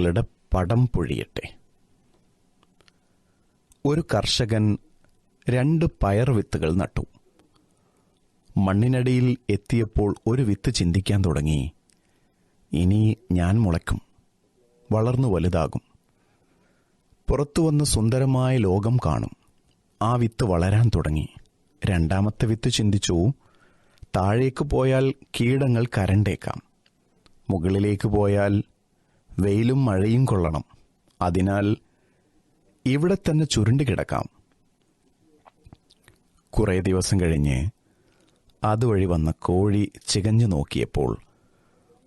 ളുടെ പടം പൊഴിയട്ടെ. ഒരു കർഷകൻ രണ്ട് പയർ വിത്തുകൾ നട്ടു. മണ്ണിനടിയിൽ എത്തിയപ്പോൾ ഒരു വിത്ത് ചിന്തിക്കാൻ തുടങ്ങി. ഇനി ഞാൻ മുളയ്ക്കും. വളർന്നു വലുതാകും. പുറത്തു വന്ന് സുന്ദരമായ ലോകം കാണും. ആ വിത്ത് വളരാൻ തുടങ്ങി. രണ്ടാമത്തെ വിത്ത് ചിന്തിച്ചു. താഴേക്ക് പോയാൽ കീടങ്ങൾ കരണ്ടേക്കാം. മുകളിലേക്ക് പോയാൽ വെയിലും മഴയും കൊള്ളണം. അതിനാൽ ഇവിടെ തന്നെ ചുരുണ്ട് കിടക്കാം. കുറേ ദിവസം കഴിഞ്ഞ് അതുവഴി വന്ന കോഴി ചികഞ്ഞു നോക്കിയപ്പോൾ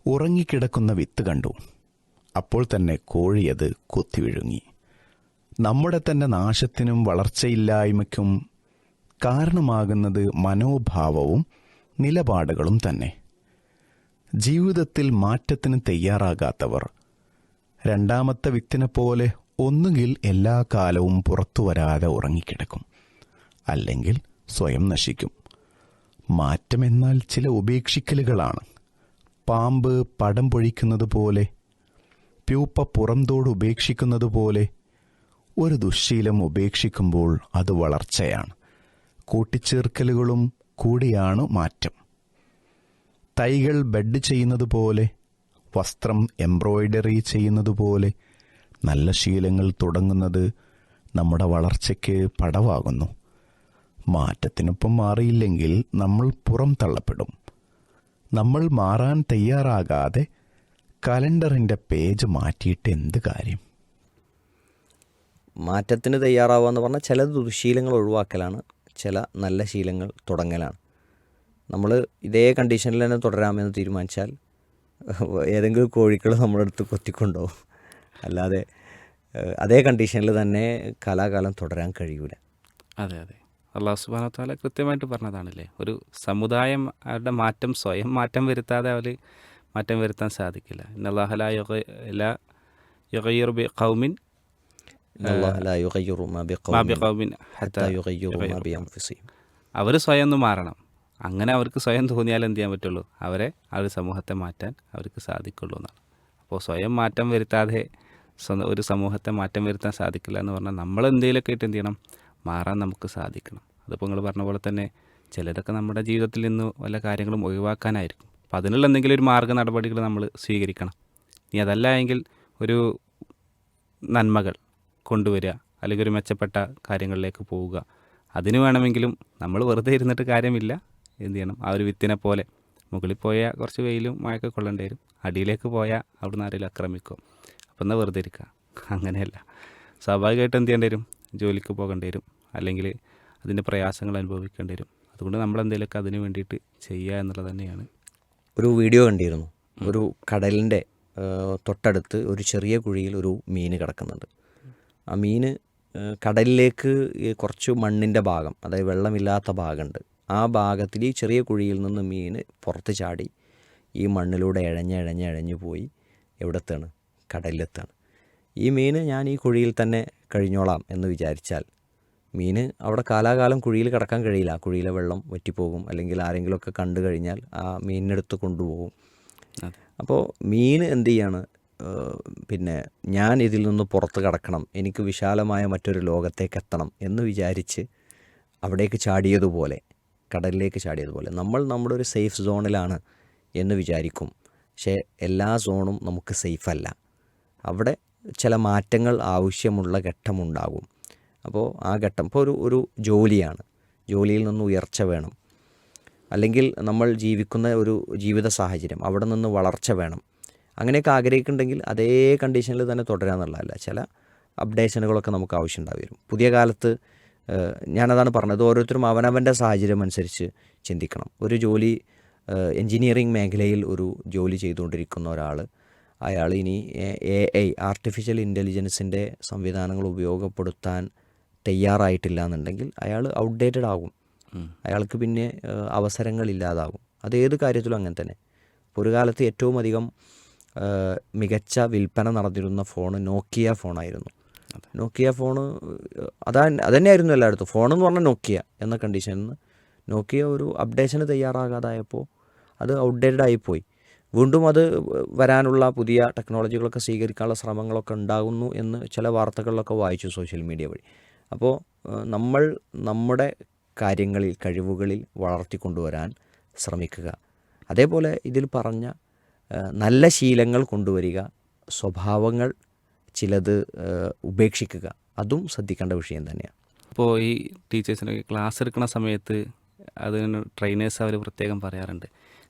ഉറങ്ങിക്കിടക്കുന്ന വിത്ത് കണ്ടു. അപ്പോൾ തന്നെ കോഴി അത് കുത്തിവിഴുങ്ങി നമ്മുടെ തന്നെ നാശത്തിനും വളർച്ചയില്ലായ്മയ്ക്കും കാരണമാകുന്നത് മനോഭാവവും നിലപാടുകളും തന്നെ. ജീവിതത്തിൽ മാറ്റത്തിന് തയ്യാറാകാത്തവർ രണ്ടാമത്തെ വ്യക്തിനെ പോലെ ഒന്നുകിൽ എല്ലാ കാലവും പുറത്തു വരാതെ ഉറങ്ങിക്കിടക്കും. അല്ലെങ്കിൽ സ്വയം നശിക്കും. മാറ്റമെന്നാൽ ചില ഉപേക്ഷിക്കലുകളാണ്. പാമ്പ് പടം പൊഴിക്കുന്നത് പോലെ പ്യൂപ്പ പുറംതോട് ഉപേക്ഷിക്കുന്നത് പോലെ ഒരു ദുശ്ശീലം ഉപേക്ഷിക്കുമ്പോൾ അത് വളർച്ചയാണ്. കൂട്ടിച്ചേർക്കലുകളും കൂടിയാണ് മാറ്റം. തൈകൾ ബെഡ് ചെയ്യുന്നത് പോലെ വസ്ത്രം എംബ്രോയ്ഡറി ചെയ്യുന്നതുപോലെ നല്ല ശീലങ്ങൾ തുടങ്ങുന്നത് നമ്മുടെ വളർച്ചയ്ക്ക് പടവാകുന്നു. മാറ്റത്തിനൊപ്പം മാറിയില്ലെങ്കിൽ നമ്മൾ പുറം തള്ളപ്പെടും. നമ്മൾ മാറാൻ തയ്യാറാകാതെ കലണ്ടറിന്റെ പേജ് മാറ്റിയിട്ട് എന്ത് കാര്യം? മാറ്റത്തിന് തയ്യാറാവുക എന്ന് പറഞ്ഞാൽ ചില ദുശീലങ്ങൾ ഒഴിവാക്കലാണ് ചില നല്ല ശീലങ്ങൾ തുടങ്ങലാണ്. നമ്മൾ ഇതേ കണ്ടീഷനിൽ തന്നെ തുടരാമെന്ന് തീരുമാനിച്ചാൽ ഏതെങ്കിലും കോഴികൾ നമ്മുടെ അടുത്ത് കൊത്തിക്കൊണ്ടോ അല്ലാതെ അതേ കണ്ടീഷനിൽ തന്നെ കലാകാലം തുടരാൻ കഴിയൂല. അതെ അതെ. അള്ളാഹു സുബാന താല കൃത്യമായിട്ട് പറഞ്ഞതാണല്ലേ? ഒരു സമുദായം അവരുടെ മാറ്റം സ്വയം മാറ്റം വരുത്താതെ അവർ മാറ്റം വരുത്താൻ സാധിക്കില്ല. ഇന്നല്ലാഹല യുഗയ്യർ ബി ലാ ബിഅൻഫുസിഹിം. അവർ സ്വയം ഒന്ന് മാറണം. അങ്ങനെ അവർക്ക് സ്വയം തോന്നിയാൽ എന്ത് ചെയ്യാൻ പറ്റുള്ളൂ? അവരെ ആ ഒരു സമൂഹത്തെ മാറ്റാൻ അവർക്ക് സാധിക്കുള്ളൂ എന്നാണ്. അപ്പോൾ സ്വയം മാറ്റം വരുത്താതെ ഒരു സമൂഹത്തെ മാറ്റം വരുത്താൻ സാധിക്കില്ല എന്ന് പറഞ്ഞാൽ നമ്മൾ എന്തെങ്കിലുമൊക്കെ ആയിട്ട് എന്ത് ചെയ്യണം? മാറാൻ നമുക്ക് സാധിക്കണം. അതിപ്പോൾ നിങ്ങൾ പറഞ്ഞ പോലെ തന്നെ ചിലതൊക്കെ നമ്മുടെ ജീവിതത്തിൽ നിന്ന് വല്ല കാര്യങ്ങളും ഒഴിവാക്കാനായിരിക്കും. അപ്പോൾ അതിനുള്ള എന്തെങ്കിലും ഒരു മാർഗ നടപടികൾ നമ്മൾ സ്വീകരിക്കണം. ഇനി അതല്ല എങ്കിൽ ഒരു നന്മകൾ കൊണ്ടുവരിക അല്ലെങ്കിൽ ഒരു മെച്ചപ്പെട്ട കാര്യങ്ങളിലേക്ക് പോവുക. അതിന് വേണമെങ്കിലും നമ്മൾ വെറുതെ ഇരുന്നിട്ട് കാര്യമില്ല. എന്ത് ചെയ്യണം? ആ ഒരു വിത്തിനെ പോലെ മുകളിൽ പോയാൽ കുറച്ച് വെയിലും മഴയൊക്കെ കൊള്ളേണ്ടി വരും. അടിയിലേക്ക് പോയാൽ അവിടെ നിന്ന് ആരെങ്കിലും ആക്രമിക്കും? അപ്പം എന്നാൽ വെറുതെ ഇരിക്കുക അങ്ങനെയല്ല. സ്വാഭാവികമായിട്ട് എന്ത് ചെയ്യേണ്ടി വരും? ജോലിക്ക് പോകേണ്ടി വരും. അല്ലെങ്കിൽ അതിന്റെ പ്രയാസങ്ങൾ അനുഭവിക്കേണ്ടി വരും. അതുകൊണ്ട് നമ്മൾ എന്തെങ്കിലുമൊക്കെ അതിന് വേണ്ടിയിട്ട് ചെയ്യുക എന്നുള്ളത് തന്നെയാണ്. ഒരു വീഡിയോ കണ്ടിരുന്നു. ഒരു കടലിന്റെ തൊട്ടടുത്ത് ഒരു ചെറിയ കുഴിയിൽ ഒരു മീൻ കിടക്കുന്നുണ്ട്. ആ മീൻ കടലിലേക്ക് കുറച്ച് മണ്ണിന്റെ ഭാഗം അതായത് വെള്ളമില്ലാത്ത ഭാഗമുണ്ട്. ആ ഭാഗത്തിൽ ഈ ചെറിയ കുഴിയിൽ നിന്ന് മീൻ പുറത്ത് ചാടി ഈ മണ്ണിലൂടെ ഇഴഞ്ഞ് ഇഴഞ്ഞ് ഇഴഞ്ഞു പോയി എവിടെത്താണ്? കടലിലെത്താണ്. ഈ മീൻ ഞാൻ ഈ കുഴിയിൽ തന്നെ കഴിഞ്ഞോളാം എന്ന് വിചാരിച്ചാൽ മീൻ അവിടെ കാലാകാലം കുഴിയിൽ കിടക്കാൻ കഴിയില്ല. ആ കുഴിയിലെ വെള്ളം വറ്റിപ്പോകും. അല്ലെങ്കിൽ ആരെങ്കിലുമൊക്കെ കണ്ടു കഴിഞ്ഞാൽ ആ മീനിനെടുത്ത് കൊണ്ടുപോകും. അപ്പോൾ മീൻ എന്ത് ചെയ്യാണ്? പിന്നെ ഞാൻ ഇതിൽ നിന്ന് പുറത്ത് കടക്കണം. എനിക്ക് വിശാലമായ മറ്റൊരു ലോകത്തേക്ക് എത്തണം എന്ന് വിചാരിച്ച് അവിടേക്ക് ചാടിയതുപോലെ കടലിലേക്ക് ചാടിയതുപോലെ. നമ്മൾ നമ്മുടെ ഒരു സേഫ് സോണിലാണ് എന്ന് വിചാരിക്കും. പക്ഷേ എല്ലാ സോണും നമുക്ക് സേഫ് അല്ല. അവിടെ ചില മാറ്റങ്ങൾ ആവശ്യമുള്ള ഘട്ടമുണ്ടാകും. അപ്പോൾ ആ ഘട്ടം ഇപ്പോൾ ഒരു ഒരു ജോലിയാണ്. ജോലിയിൽ നിന്ന് ഉയർച്ച വേണം. അല്ലെങ്കിൽ നമ്മൾ ജീവിക്കുന്ന ഒരു ജീവിത സാഹചര്യം അവിടെ നിന്ന് വളർച്ച വേണം. അങ്ങനെയൊക്കെ ആഗ്രഹിക്കുന്നുണ്ടെങ്കിൽ അതേ കണ്ടീഷനിൽ തന്നെ തുടരാന്നുള്ളതല്ല. ചില അപ്ഡേഷനുകളൊക്കെ നമുക്ക് ആവശ്യമുണ്ടായി വരും. പുതിയ കാലത്ത് ഞാനതാണ് പറഞ്ഞത് ഓരോരുത്തരും അവനവന്റെ സാഹചര്യം അനുസരിച്ച് ചിന്തിക്കണം. ഒരു ജോലി എൻജിനീയറിംഗ് മേഖലയിൽ ഒരു ജോലി ചെയ്തുകൊണ്ടിരിക്കുന്ന ഒരാൾ അയാൾ ഇനി എ ഐ ആർട്ടിഫിഷ്യൽ ഇന്റലിജൻസിന്റെ സംവിധാനങ്ങൾ ഉപയോഗപ്പെടുത്താൻ തയ്യാറായിട്ടില്ല എന്നുണ്ടെങ്കിൽ അയാൾ ഔട്ട്ഡേറ്റഡ് ആകും. അയാൾക്ക് പിന്നെ അവസരങ്ങൾ അവസരങ്ങളില്ലാതാകും അത് ഏത് കാര്യത്തിലും അങ്ങനെ തന്നെ. ഒരു കാലത്ത് ഏറ്റവും അധികം മികച്ച വിൽപ്പന നടന്നിരുന്ന ഫോൺ നോക്കിയ ഫോണായിരുന്നു. നോക്കിയ ഫോൺ അതാ അതന്നെയായിരുന്നു എല്ലായിടത്തും. ഫോണെന്ന് പറഞ്ഞാൽ നോക്കിയ എന്ന കണ്ടീഷനിൽ നിന്ന് നോക്കിയ ഒരു അപ്ഡേഷന് തയ്യാറാകാതായപ്പോൾ അത് ഔട്ട്ഡേറ്റഡ് ആയിപ്പോയി. വീണ്ടും അത് വരാനുള്ള പുതിയ ടെക്നോളജികളൊക്കെ സ്വീകരിക്കാനുള്ള ശ്രമങ്ങളൊക്കെ ഉണ്ടാകുന്നു എന്ന് ചില വാർത്തകളിലൊക്കെ വായിച്ചു സോഷ്യൽ മീഡിയ വഴി. അപ്പോൾ നമ്മൾ നമ്മുടെ കാര്യങ്ങളിൽ കഴിവുകളിൽ വളർത്തിക്കൊണ്ടുവരാൻ ശ്രമിക്കുക. അതേപോലെ ഇതിൽ പറഞ്ഞ നല്ല ശീലങ്ങൾ കൊണ്ടുവരിക സ്വഭാവങ്ങൾ ചിലത് ഉപേക്ഷിക്കുക. അതും ശ്രദ്ധിക്കേണ്ട വിഷയം തന്നെയാണ്. ഇപ്പോൾ ഈ ടീച്ചേഴ്സിനൊക്കെ ക്ലാസ് എടുക്കുന്ന സമയത്ത് അതിന് ട്രെയിനേഴ്സ് അവർ പ്രത്യേകം പറയാറുണ്ട്.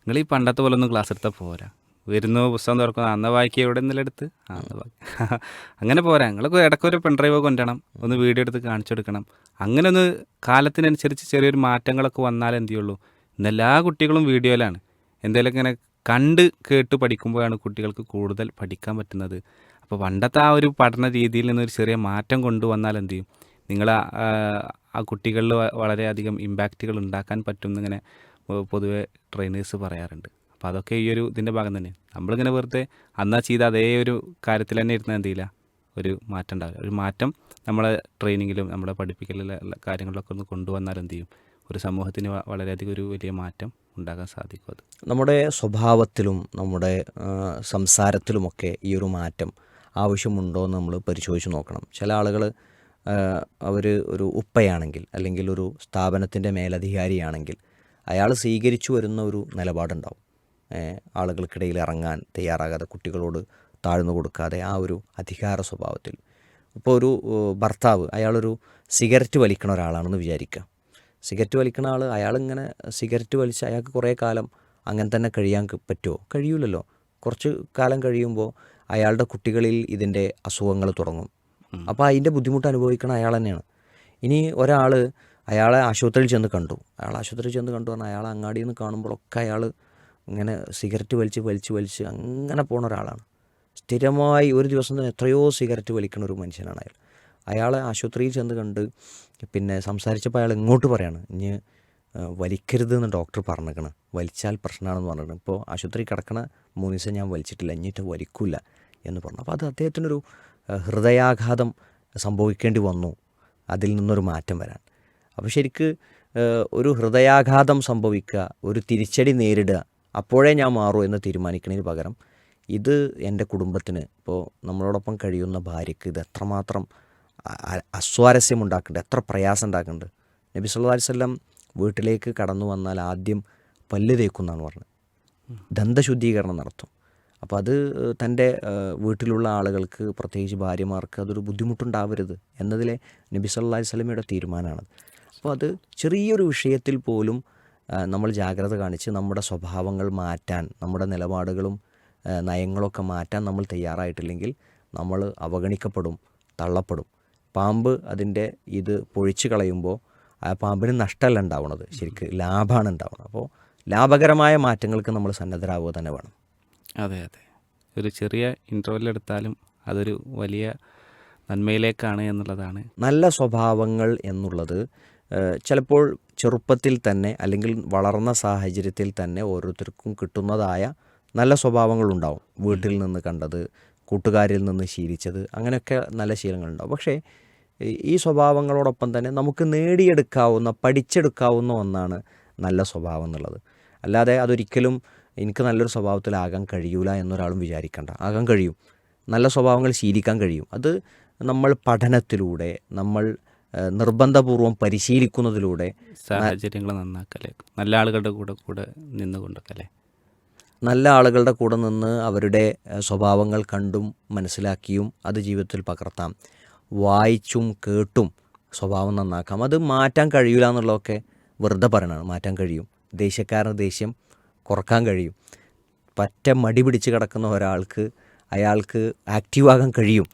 നിങ്ങൾ ഈ പണ്ടത്തെ പോലെ ഒന്നും ക്ലാസ് എടുത്താൽ പോരാ. വരുന്നു പുസ്തകം തുറക്കുന്നു. അന്ന് വായിക്കുക എവിടെ നിന്നല്ല എടുത്ത്? അന്ന് അങ്ങനെ പോരാ. നിങ്ങൾക്ക് ഇടയ്ക്ക് ഒരു പെൺഡ്രൈവ് കൊണ്ടുവരണം. ഒന്ന് വീഡിയോ എടുത്ത് കാണിച്ചു കൊടുക്കണം. അങ്ങനെ ഒന്ന് കാലത്തിനനുസരിച്ച് ചെറിയൊരു മാറ്റങ്ങളൊക്കെ വന്നാൽ എന്ത് ചെയ്യുള്ളൂ. ഇന്ന് എല്ലാ കുട്ടികളും വീഡിയോയിലാണ്. എന്തെങ്കിലും ഇങ്ങനെ കണ്ട് കേട്ട് പഠിക്കുമ്പോഴാണ് കുട്ടികൾക്ക് കൂടുതൽ പഠിക്കാൻ പറ്റുന്നത്. അപ്പോൾ പണ്ടത്തെ ആ ഒരു പഠന രീതിയിൽ നിന്ന് ഒരു ചെറിയ മാറ്റം കൊണ്ടുവന്നാൽ എന്ത് ചെയ്യും? നിങ്ങൾ ആ കുട്ടികളിൽ വളരെയധികം ഇമ്പാക്റ്റുകൾ ഉണ്ടാക്കാൻ പറ്റും എന്നിങ്ങനെ പൊതുവെ ട്രെയിനേഴ്സ് പറയാറുണ്ട്. അപ്പോൾ അതൊക്കെ ഈ ഒരു ഇതിന്റെ ഭാഗം തന്നെ നമ്മളിങ്ങനെ വെറുതെ അന്നാ ചെയ്ത അതേ ഒരു കാര്യത്തിൽ തന്നെ ഇരുന്നാൽ എന്ത് ചെയ്യില്ല? ഒരു മാറ്റം ഉണ്ടാവില്ല. ഒരു മാറ്റം നമ്മളെ ട്രെയിനിങ്ങിലും നമ്മളെ പഠിപ്പിക്കലിലെ കാര്യങ്ങളിലൊക്കെ ഒന്ന് കൊണ്ടുവന്നാൽ എന്ത് ചെയ്യും? ഒരു സമൂഹത്തിന് വളരെയധികം ഒരു വലിയ മാറ്റം ഉണ്ടാകാൻ സാധിക്കും അത്. നമ്മുടെ സ്വഭാവത്തിലും നമ്മുടെ സംസാരത്തിലുമൊക്കെ ഈ ഒരു മാറ്റം ആവശ്യമുണ്ടോ എന്ന് നമ്മൾ പരിശോധിച്ച് നോക്കണം. ചില ആളുകൾ അവർ ഒരു ഉപ്പയാണെങ്കിൽ അല്ലെങ്കിൽ ഒരു സ്ഥാപനത്തിന്റെ മേലധികാരിയാണെങ്കിൽ അയാൾ സ്വീകരിച്ചു വരുന്ന ഒരു നിലപാടുണ്ടാവും. ആളുകൾക്കിടയിൽ ഇറങ്ങാൻ തയ്യാറാകാതെ കുട്ടികളോട് താഴ്ന്നു കൊടുക്കാതെ ആ ഒരു അധികാര സ്വഭാവത്തിൽ. ഇപ്പോൾ ഒരു ഭർത്താവ് അയാളൊരു സിഗരറ്റ് വലിക്കണ ഒരാളാണെന്ന് വിചാരിക്കുക സിഗരറ്റ് വലിക്കണ ആൾ അയാളിങ്ങനെ സിഗരറ്റ് വലിച്ച് അയാൾക്ക് കുറേ കാലം അങ്ങനെ തന്നെ കഴിയാൻ പറ്റുമോ കഴിയൂലല്ലോ. കുറച്ച് കാലം കഴിയുമ്പോൾ അയാളുടെ കുട്ടികളിൽ ഇതിന്റെ അസുഖങ്ങൾ തുടങ്ങും. അപ്പോൾ അതിന്റെ ബുദ്ധിമുട്ട് അനുഭവിക്കണ അയാൾ തന്നെയാണ്. ഇനി ഒരാൾ അയാളെ ആശുപത്രിയിൽ ചെന്ന് കണ്ടു. അയാൾ ആശുപത്രിയിൽ ചെന്ന് കണ്ടു പറഞ്ഞാൽ അയാൾ അങ്ങാടിയിൽ നിന്ന് കാണുമ്പോഴൊക്കെ അയാൾ ഇങ്ങനെ സിഗരറ്റ് വലിച്ച് വലിച്ച് വലിച്ച് അങ്ങനെ പോണ ഒരാളാണ്. സ്ഥിരമായി ഒരു ദിവസം തന്നെ എത്രയോ സിഗരറ്റ് വലിക്കുന്ന ഒരു മനുഷ്യനാണ് അയാൾ. അയാളെ ആശുപത്രിയിൽ ചെന്ന് കണ്ട് പിന്നെ സംസാരിച്ചപ്പോൾ അയാൾ ഇങ്ങോട്ട് പറയാണ്. ഇനി ഏഹ്, വലിക്കരുത് എന്ന് ഡോക്ടർ പറഞ്ഞേക്കണ്. വലിച്ചാൽ പ്രശ്നമാണെന്ന് പറഞ്ഞിട്ട് ഇപ്പോൾ ആശുപത്രി കിടക്കണ മൂന്ന് ദിവസം ഞാൻ വലിച്ചിട്ടില്ല. ഇനിയിട്ട് വലിക്കില്ല എന്ന് പറഞ്ഞു. അപ്പോൾ അത് അദ്ദേഹത്തിനൊരു ഹൃദയാഘാതം സംഭവിക്കേണ്ടി വന്നു. അതിൽ നിന്നൊരു മാറ്റം വരാൻ. അപ്പോൾ ശരിക്ക് ഒരു ഹൃദയാഘാതം സംഭവിക്കുക ഒരു തിരിച്ചടി നേരിടുക അപ്പോഴേ ഞാൻ മാറൂ എന്ന് തീരുമാനിക്കുന്നതിന് പകരം ഇത് എന്റെ കുടുംബത്തിന് ഇപ്പോൾ നമ്മളോടൊപ്പം കഴിയുന്ന ഭാര്യയ്ക്ക് ഇത് എത്രമാത്രം അസ്വാരസ്യം ഉണ്ടാക്കുന്നുണ്ട് എത്ര പ്രയാസം ഉണ്ടാക്കുന്നുണ്ട് നബി സല്ലാ അലൈഹി വസല്ലം വീട്ടിലേക്ക് കടന്നു വന്നാൽ ആദ്യം പല്ല് തേക്കുന്നാണ് പറഞ്ഞത്. ദന്തശുദ്ധീകരണം നടത്തും. അപ്പോൾ അത് തന്റെ വീട്ടിലുള്ള ആളുകൾക്ക് പ്രത്യേകിച്ച് ഭാര്യമാർക്ക് അതൊരു ബുദ്ധിമുട്ടുണ്ടാവരുത് എന്നതിലെ നബി സല്ലാഹി സ്വലമിയുടെ തീരുമാനമാണ് അപ്പോൾ അത് ചെറിയൊരു വിഷയത്തിൽ പോലും നമ്മൾ ജാഗ്രത കാണിച്ച് നമ്മുടെ സ്വഭാവങ്ങൾ മാറ്റാൻ നമ്മുടെ നിലപാടുകളും നയങ്ങളൊക്കെ മാറ്റാൻ നമ്മൾ തയ്യാറായിട്ടില്ലെങ്കിൽ നമ്മൾ അവഗണിക്കപ്പെടും തള്ളപ്പെടും. പാമ്പ് അതിന്റെ ഇത് പൊഴിച്ചു കളയുമ്പോൾ ആ പാമ്പിന് നഷ്ടമല്ല ഉണ്ടാവുന്നത് ശരിക്കും ലാഭമാണ് ഉണ്ടാവുന്നത് അപ്പോൾ ലാഭകരമായ മാറ്റങ്ങൾക്ക് നമ്മൾ സന്നദ്ധരാവുക തന്നെ വേണം. അതെ അതെ. ഒരു ചെറിയ ഇന്റർവെൽ എടുത്താലും അതൊരു വലിയ നന്മയിലേക്കാണ് എന്നുള്ളതാണ്. നല്ല സ്വഭാവങ്ങൾ എന്നുള്ളത് ചിലപ്പോൾ ചെറുപ്പത്തിൽ തന്നെ അല്ലെങ്കിൽ വളർന്ന സാഹചര്യത്തിൽ തന്നെ ഓരോരുത്തർക്കും കിട്ടുന്നതായ നല്ല സ്വഭാവങ്ങളുണ്ടാവും വീട്ടിൽ നിന്ന് കണ്ടത് കൂട്ടുകാരിൽ നിന്ന് ശീലിച്ചത് അങ്ങനെയൊക്കെ നല്ല ശീലങ്ങളുണ്ടാവും പക്ഷേ ഈ- സ്വഭാവങ്ങളോടൊപ്പം തന്നെ നമുക്ക് നേടിയെടുക്കാവുന്ന പഠിച്ചെടുക്കാവുന്ന ഒന്നാണ് നല്ല സ്വഭാവം എന്നുള്ളത്. അല്ലാതെ അതൊരിക്കലും എനിക്ക് നല്ലൊരു സ്വഭാവത്തിലാകാൻ കഴിയൂല എന്നൊരാളും വിചാരിക്കേണ്ട. ആകാൻ കഴിയും. നല്ല സ്വഭാവങ്ങൾ ശീലിക്കാൻ കഴിയും. അത് നമ്മൾ പഠനത്തിലൂടെ നമ്മൾ നിർബന്ധപൂർവം പരിശീലിക്കുന്നതിലൂടെ സാഹചര്യങ്ങൾ നന്നാക്കല്ലേ നല്ല ആളുകളുടെ കൂടെ കൂടെ നിന്നുകൊണ്ടൊക്കെ നല്ല ആളുകളുടെ കൂടെ നിന്ന് അവരുടെ സ്വഭാവങ്ങൾ കണ്ടും മനസ്സിലാക്കിയും അത് ജീവിതത്തിൽ പകർത്താം. വായിച്ചും കേട്ടും സ്വഭാവം നന്നാക്കാം. അത് മാറ്റാൻ കഴിയില്ല എന്നുള്ളതൊക്കെ വെറുതെ പറയണതാണ്. മാറ്റാൻ കഴിയും. ദേഷ്യക്കാരന് ദേഷ്യം കുറയ്ക്കാൻ കഴിയും. പറ്റ മടി പിടിച്ച് കിടക്കുന്ന ഒരാൾക്ക് അയാൾക്ക് ആക്റ്റീവാകാൻ കഴിയും.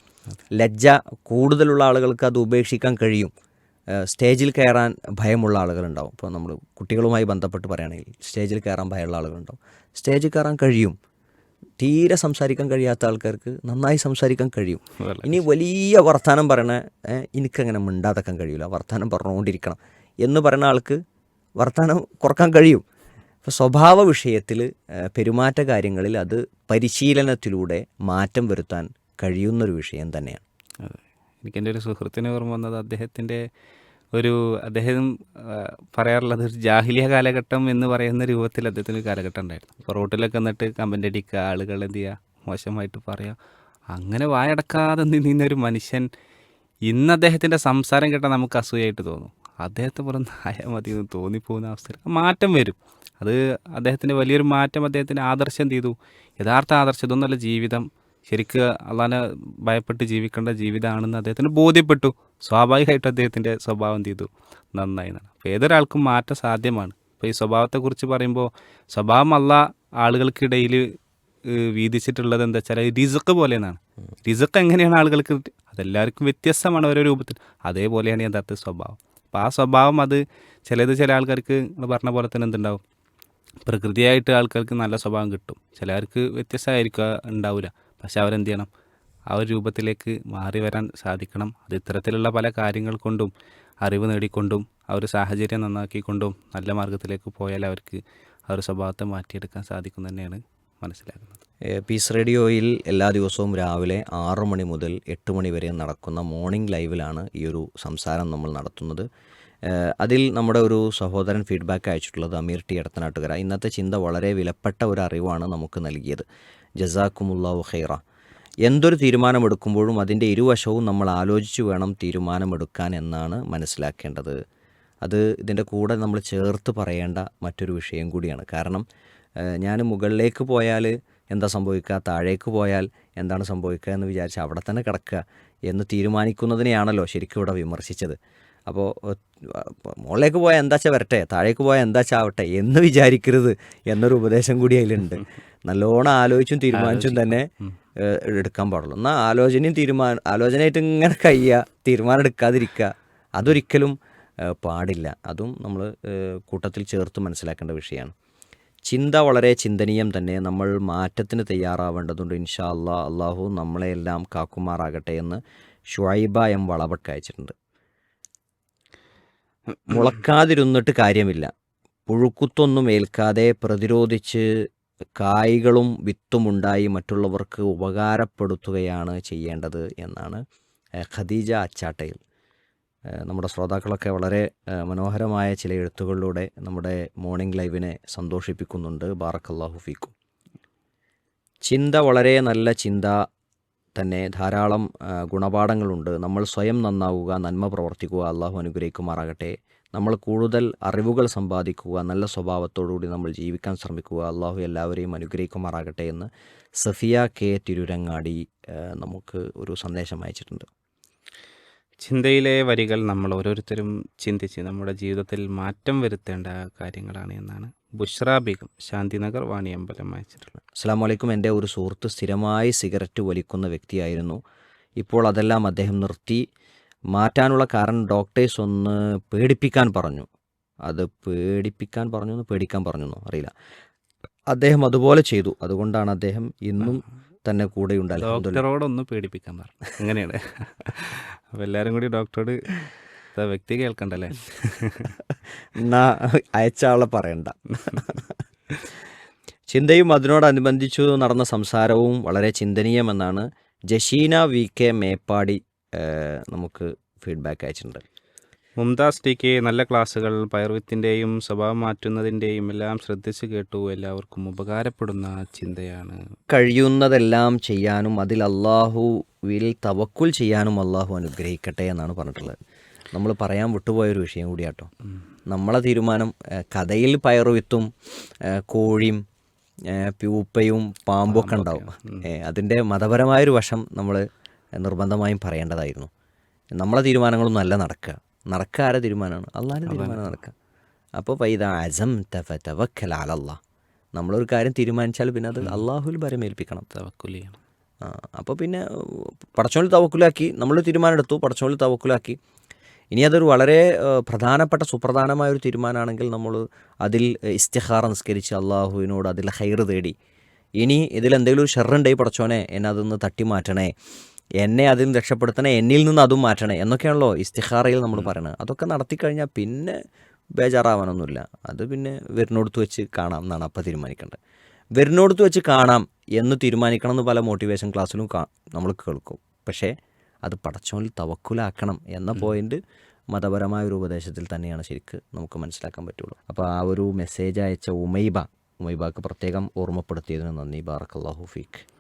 ലജ്ജ കൂടുതലുള്ള ആളുകൾക്ക് അത് ഉപേക്ഷിക്കാൻ കഴിയും. സ്റ്റേജിൽ കയറാൻ ഭയമുള്ള ആളുകളുണ്ടാവും. ഇപ്പോൾ നമ്മൾ കുട്ടികളുമായി ബന്ധപ്പെട്ട് പറയുകയാണെങ്കിൽ സ്റ്റേജിൽ കയറാൻ ഭയമുള്ള ആളുകളുണ്ടാവും. സ്റ്റേജിൽ കയറാൻ കഴിയും. തീരെ സംസാരിക്കാൻ കഴിയാത്ത ആൾക്കാർക്ക് നന്നായി സംസാരിക്കാൻ കഴിയും. ഇനി വലിയ വർത്തമാനം പറയണ എനിക്കങ്ങനെ മിണ്ടാതക്കാൻ കഴിയില്ല വർത്തമാനം പറഞ്ഞുകൊണ്ടിരിക്കണം എന്ന് പറയുന്ന ആൾക്ക് വർത്തമാനം കുറയ്ക്കാൻ കഴിയും. അപ്പോൾ സ്വഭാവ വിഷയത്തിൽ പെരുമാറ്റ കാര്യങ്ങളിൽ അത് പരിശീലനത്തിലൂടെ മാറ്റം വരുത്താൻ കഴിയുന്നൊരു വിഷയം തന്നെയാണ്. എനിക്കെന്റെ ഒരു സുഹൃത്തിന് ഓർമ്മ വന്നത് അദ്ദേഹത്തിന്റെ ഒരു അദ്ദേഹം പറയാറുള്ളത് ഒരു ജാഹിലിയ കാലഘട്ടം എന്ന് പറയുന്ന രൂപത്തിൽ അദ്ദേഹത്തിന് കാലഘട്ടം ഉണ്ടായിരുന്നു. ഇപ്പോൾ റോട്ടിലൊക്കെ എന്നിട്ട് കമ്പന്റ് അടിക്കുക ആളുകൾ എന്ത് ചെയ്യുക മോശമായിട്ട് പറയുക അങ്ങനെ വായടക്കാതെ നിന്ന ഒരു മനുഷ്യൻ ഇന്ന് അദ്ദേഹത്തിന്റെ സംസാരം കേട്ടാൽ നമുക്ക് അസൂയായിട്ട് തോന്നും. അദ്ദേഹത്തെ പോലെ നായ മതി എന്ന് തോന്നിപ്പോകുന്ന അവസ്ഥയിൽ മാറ്റം വരും. അത് അദ്ദേഹത്തിന്റെ വലിയൊരു മാറ്റം അദ്ദേഹത്തിന്റെ ആദർശം ചെയ്തു. യഥാർത്ഥ ആദർശം ഇതൊന്നല്ല ജീവിതം. ശരിക്ക് അള്ളാനെ ഭയപ്പെട്ട് ജീവിക്കേണ്ട ജീവിതമാണെന്ന് അദ്ദേഹത്തിന് ബോധ്യപ്പെട്ടു. സ്വാഭാവികമായിട്ടും അദ്ദേഹത്തിന്റെ സ്വഭാവം എന്ത് ചെയ്തു? നന്നായി എന്നാണ് അപ്പോൾ ഏതൊരാൾക്കും മാറ്റം സാധ്യമാണ്. അപ്പോൾ ഈ സ്വഭാവത്തെക്കുറിച്ച് പറയുമ്പോൾ സ്വഭാവം അല്ല ആളുകൾക്കിടയിൽ വീതിച്ചിട്ടുള്ളത് എന്താ വെച്ചാൽ റിസക്ക് പോലെ എന്നാണ് റിസക്ക് എങ്ങനെയാണ് ആളുകൾക്ക് അതെല്ലാവർക്കും വ്യത്യസ്തമാണ് ഓരോ രൂപത്തിൽ. അതേപോലെയാണ് യഥാർത്ഥ സ്വഭാവം. അപ്പോൾ ആ സ്വഭാവം അത് ചിലത് ചില ആൾക്കാർക്ക് നിങ്ങൾ പറഞ്ഞ പോലെ തന്നെ എന്തുണ്ടാവും? പ്രകൃതിയായിട്ട് ആൾക്കാർക്ക് നല്ല സ്വഭാവം കിട്ടും. ചിലർക്ക് വ്യത്യസ്തമായിരിക്കും ഉണ്ടാവില്ല പക്ഷെ അവരെന്ത് ചെയ്യണം? ആ ഒരു രൂപത്തിലേക്ക് മാറി വരാൻ സാധിക്കണം. അത് ഇത്തരത്തിലുള്ള പല കാര്യങ്ങൾ കൊണ്ടും അറിവ് നേടിക്കൊണ്ടും ആ ഒരു സാഹചര്യം നന്നാക്കിക്കൊണ്ടും നല്ല മാർഗത്തിലേക്ക് പോയാൽ അവർക്ക് ആ ഒരു സ്വഭാവത്തെ മാറ്റിയെടുക്കാൻ സാധിക്കും തന്നെയാണ് മനസ്സിലാക്കുന്നത് പീസ് റേഡിയോയിൽ എല്ലാ ദിവസവും രാവിലെ ആറു മണി മുതൽ എട്ട് മണി വരെ നടക്കുന്ന മോർണിംഗ് ലൈവിലാണ് ഈ ഒരു സംസാരം നമ്മൾ നടത്തുന്നത്. അതിൽ നമ്മുടെ ഒരു സഹോദരൻ ഫീഡ്ബാക്ക് അയച്ചിട്ടുള്ളത് അമീർ ടി എടത്തനാട്ടുകര. ഇന്നത്തെ ചിന്ത വളരെ വിലപ്പെട്ട ഒരു അറിവാണ് നമുക്ക് നൽകിയത്. ജസാക്കുമുള്ള ഖൈറ. എന്തൊരു തീരുമാനമെടുക്കുമ്പോഴും അതിന്റെ ഇരുവശവും നമ്മൾ ആലോചിച്ച് വേണം തീരുമാനമെടുക്കാൻ എന്നാണ് മനസ്സിലാക്കേണ്ടത്. അത് ഇതിന്റെ കൂടെ നമ്മൾ ചേർത്ത് പറയേണ്ട മറ്റൊരു വിഷയം കൂടിയാണ്. കാരണം ഞാൻ മുകളിലേക്ക് പോയാൽ എന്താ സംഭവിക്കുക? താഴേക്ക് പോയാൽ എന്താണ് സംഭവിക്കുക എന്ന് വിചാരിച്ച് അവിടെ തന്നെ കിടക്കുക എന്ന് തീരുമാനിക്കുന്നതിനെയാണല്ലോ ശരിക്കും ഇവിടെ വിമർശിച്ചത്. അപ്പോൾ മുകളിലേക്ക് പോയാൽ എന്താ വെച്ചാൽ വരട്ടെ? താഴേക്ക് പോയാൽ എന്താ വെച്ചാൽ ആവട്ടെ എന്ന് വിചാരിക്കരുത് എന്നൊരു ഉപദേശം കൂടി അതിലുണ്ട്. നല്ലോണം ആലോചിച്ചും തീരുമാനിച്ചും തന്നെ എടുക്കാൻ പാടുള്ളൂ. എന്നാൽ ആലോചനയും തീരുമാനം ആലോചനയായിട്ട് ഇങ്ങനെ കഴിയുക തീരുമാനം എടുക്കാതിരിക്കുക അതൊരിക്കലും പാടില്ല. അതും നമ്മൾ കൂട്ടത്തിൽ ചേർത്ത് മനസ്സിലാക്കേണ്ട വിഷയമാണ്. ചിന്ത വളരെ ചിന്തനീയം തന്നെ നമ്മൾ മാറ്റത്തിന് തയ്യാറാവേണ്ടതുണ്ട്. ഇൻഷാ അല്ലാ അള്ളാഹു നമ്മളെയെല്ലാം കാക്കുമാറാകട്ടെ എന്ന് ഷുഐബ എം വളവട്ട് അയച്ചിട്ടുണ്ട്. മുളക്കാതിരുന്നിട്ട് കാര്യമില്ല. പുഴുക്കുത്തൊന്നും ഏൽക്കാതെ പ്രതിരോധിച്ച് കായ്കളും വിത്തുമുണ്ടായി മറ്റുള്ളവർക്ക് ഉപകാരപ്പെടുത്തുകയാണ് ചെയ്യേണ്ടത് എന്നാണ് ഖദീജ അച്ചാട്ടയിൽ. നമ്മുടെ ശ്രോതാക്കളൊക്കെ വളരെ മനോഹരമായ ചില എഴുത്തുകളിലൂടെ നമ്മുടെ മോർണിംഗ് ലൈവിനെ സന്തോഷിപ്പിക്കുന്നുണ്ട്. ബാറക്കല്ലാഹു ഫീക്കും. ചിന്ത വളരെ നല്ല ചിന്ത തന്നെ ധാരാളം ഗുണപാഠങ്ങളുണ്ട്. നമ്മൾ സ്വയം നന്നാവുക നന്മ പ്രവർത്തിക്കുക അള്ളാഹു അനുഗ്രഹിക്കുമാറാകട്ടെ. നമ്മൾ കൂടുതൽ അറിവുകൾ സമ്പാദിക്കുക നല്ല സ്വഭാവത്തോടുകൂടി നമ്മൾ ജീവിക്കാൻ ശ്രമിക്കുക അള്ളാഹു എല്ലാവരെയും അനുഗ്രഹിക്കുമാറാകട്ടെ എന്ന് സഫിയ കെ തിരുരങ്ങാടി നമുക്ക് ഒരു സന്ദേശം അയച്ചിട്ടുണ്ട്. ചിന്തയിലെ വരികൾ നമ്മൾ ഓരോരുത്തരും ചിന്തിച്ച് നമ്മുടെ ജീവിതത്തിൽ മാറ്റം വരുത്തേണ്ട കാര്യങ്ങളാണ് എന്നാണ് ബുഷ്ര ബീഗം ശാന്തിനഗർ വാണിയമ്പലം അയച്ചിട്ടുള്ളത്. അസ്സാം വലൈക്കും എന്റെ ഒരു സുഹൃത്ത് സ്ഥിരമായി സിഗരറ്റ് വലിക്കുന്ന വ്യക്തിയായിരുന്നു. ഇപ്പോൾ അതെല്ലാം അദ്ദേഹം നിർത്തി. മാറ്റാനുള്ള കാരണം ഡോക്ടേഴ്സ് ഒന്ന് പേടിപ്പിക്കാൻ പറഞ്ഞു. അത് പേടിപ്പിക്കാൻ പറഞ്ഞു എന്ന് പേടിക്കാൻ പറഞ്ഞു എന്നോ? അറിയില്ല. അദ്ദേഹം അതുപോലെ ചെയ്തു. അതുകൊണ്ടാണ് അദ്ദേഹം ഇന്നും തന്നെ കൂടെ. ഡോക്ടറോടൊന്ന് പേടിപ്പിക്കാൻ പറഞ്ഞു. അങ്ങനെയാണ്. അപ്പോൾ എല്ലാവരും കൂടി ഡോക്ടറോട് വ്യക്തി കേൾക്കണ്ടല്ലേ? എന്നാ അയച്ച ആളെ പറയണ്ട. ചിന്തയും അതിനോടനുബന്ധിച്ചു നടന്ന സംസാരവും വളരെ ചിന്തനീയമെന്നാണ് ജഷീന വി കെ മേപ്പാടി നമുക്ക് ഫീഡ്ബാക്ക് അയച്ചിട്ടുണ്ട്. മുംതാസ് ടി കെ നല്ല ക്ലാസ്സുകൾ പയർവിത്തിന്റെയും സ്വഭാവം മാറ്റുന്നതിന്റെയും എല്ലാം ശ്രദ്ധിച്ച് കേട്ടു. എല്ലാവർക്കും ഉപകാരപ്പെടുന്ന ചിന്തയാണ്. കഴിയുന്നതെല്ലാം ചെയ്യാനും അതിൽ അള്ളാഹുവിൽ തവക്കുൽ ചെയ്യാനും അള്ളാഹു അനുഗ്രഹിക്കട്ടെ എന്നാണ് പറഞ്ഞിട്ടുള്ളത്. നമ്മൾ പറയാൻ വിട്ടുപോയൊരു വിഷയം കൂടിയാട്ടോ. നമ്മളെ തീരുമാനം കഥയിൽ പയറുവിത്തും കോഴിയും പ്യൂപ്പയും പാമ്പൊക്കെ ഉണ്ടാവും. അതിന്റെ മതപരമായൊരു വശം നമ്മൾ നിർബന്ധമായും പറയേണ്ടതായിരുന്നു. നമ്മളെ തീരുമാനങ്ങളൊന്നും അല്ല നടക്കുക. നടക്കുക ആരെ തീരുമാനമാണ്? അള്ളാഹിന്റെ തീരുമാനം നടക്കുക. അപ്പോൾ പൈത അസം തവക്കൽ അലല്ലാ നമ്മളൊരു കാര്യം തീരുമാനിച്ചാൽ പിന്നെ അത് അള്ളാഹുൽ പരമേൽപ്പിക്കണം തവക്കുൽ ചെയ്യണം. അപ്പോൾ പിന്നെ പടച്ചോളിൽ തവക്കുലാക്കി നമ്മൾ തീരുമാനമെടുത്തു പടച്ചോളിൽ തവക്കുലാക്കി. ഇനി അതൊരു വളരെ പ്രധാനപ്പെട്ട സുപ്രധാനമായ ഒരു തീരുമാനമാണെങ്കിൽ നമ്മൾ അതിൽ ഇസ്തിഹാർ നിസ്കരിച്ച് അള്ളാഹുവിനോട് അതിൽ ഹൈറ് തേടി. ഇനി ഇതിലെന്തെങ്കിലും ഒരു ഷെറുണ്ടായി പടച്ചോനെ എന്നെ അതൊന്ന് തട്ടി മാറ്റണേ എന്നെ അതിൽ നിന്ന് രക്ഷപ്പെടുത്തണേ എന്നിൽ നിന്ന് അതും മാറ്റണേ എന്നൊക്കെയാണല്ലോ ഇസ്തിഹാറയിൽ നമ്മൾ പറയണത്. അതൊക്കെ നടത്തി നടത്തിക്കഴിഞ്ഞാൽ പിന്നെ ബേജാറാവാനൊന്നുമില്ല. അത് പിന്നെ വരുന്നോടത്ത് വെച്ച് കാണാം എന്നാണ് അപ്പം തീരുമാനിക്കേണ്ടത്. വരുന്നോടത്ത് വെച്ച് കാണാം എന്ന് തീരുമാനിക്കണം എന്ന് പല മോട്ടിവേഷൻ ക്ലാസ്സിലും കാ നമ്മൾ കേൾക്കും. പക്ഷേ അത് പടച്ചോനിൽ തവക്കുലാക്കണം എന്ന പോയിന്റ് മതപരമായ ഒരു ഉപദേശത്തിൽ തന്നെയാണ് ശരിക്ക് നമുക്ക് മനസ്സിലാക്കാൻ പറ്റുള്ളൂ. അപ്പോൾ ആ ഒരു മെസ്സേജ് അയച്ച ഉമൈബ ഉമൈബക്ക് പ്രത്യേകം ഓർമ്മപ്പെടുത്തിയതിന് നന്ദി. ബാറക്കല്ലാഹു ഫീക്ക്.